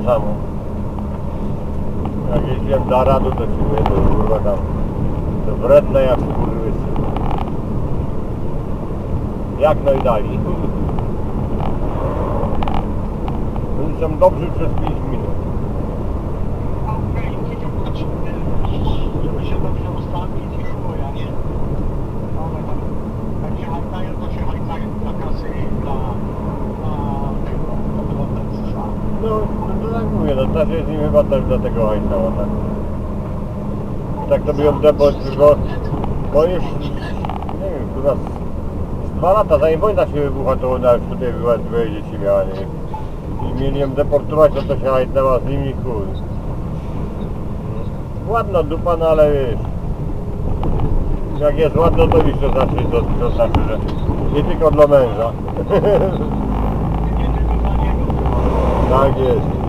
samo. Jak jeździłem do Aradu, to ci mówię, to kurwa tam, to wredne jak skurwysy. Jak no i dali? Są dobrzy przez 5 minut. No, tak mówię, no ta się z nim chyba też do tego hajtała, tak. Tak to by ją depot, bo, bo już, nie wiem, chyba z, dwa lata, zanim wojna się wybuchła, to ona już tutaj była, dwoje dzieci miała, nie I mieli ją deportować, no to się hajtała z nimi, chuj. Ładna dupa, no ale wiesz, jak jest ładno, to wiesz, to znaczy, to, to znaczy, że nie tylko dla męża. Tak jest.